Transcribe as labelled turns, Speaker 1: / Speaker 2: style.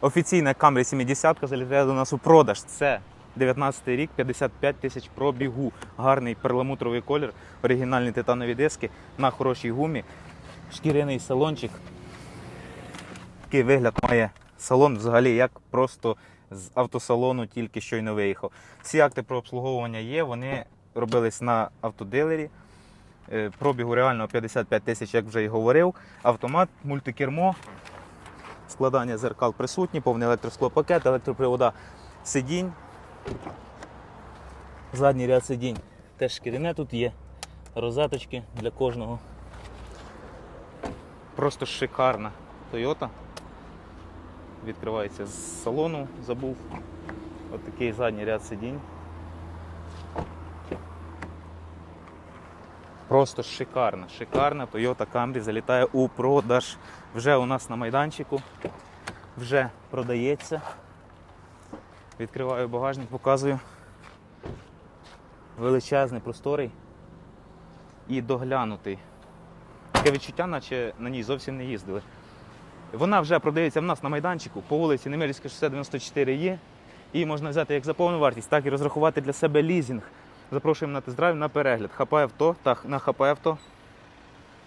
Speaker 1: Офіційна Camry 70 залітає до нас у продаж. Це 19 рік, 55 тисяч пробігу. Гарний перламутровий колір, оригінальні титанові диски на хорошій гумі, шкіряний салончик. Такий вигляд має салон взагалі як просто з автосалону тільки щойно виїхав. Всі акти про обслуговування є, вони робились на автодилері. Е, Пробігу реально 55 тисяч, як вже і говорив. Автомат, мультикермо, складання зеркал присутні, повний електросклопакет, електропривода сидінь. Задній ряд сидінь теж шкіряне тут є. Розеточки для кожного. Просто шикарна Toyota. Відкривається з салону, забув. Ось такий задній ряд сидінь. Просто шикарна, шикарна Toyota Camry залітає у продаж. Вже у нас на майданчику. Вже продається. Відкриваю багажник, показую. Величезний, просторий і доглянутий. Таке відчуття, наче на ній зовсім не їздили. Вона вже продається в нас на майданчику по вулиці Немирівське шосе 94 є. Її можна взяти як за повну вартість, так і розрахувати для себе лізінг. Запрошуємо на тест-драйв на перегляд. Хапає авто та на хапає авто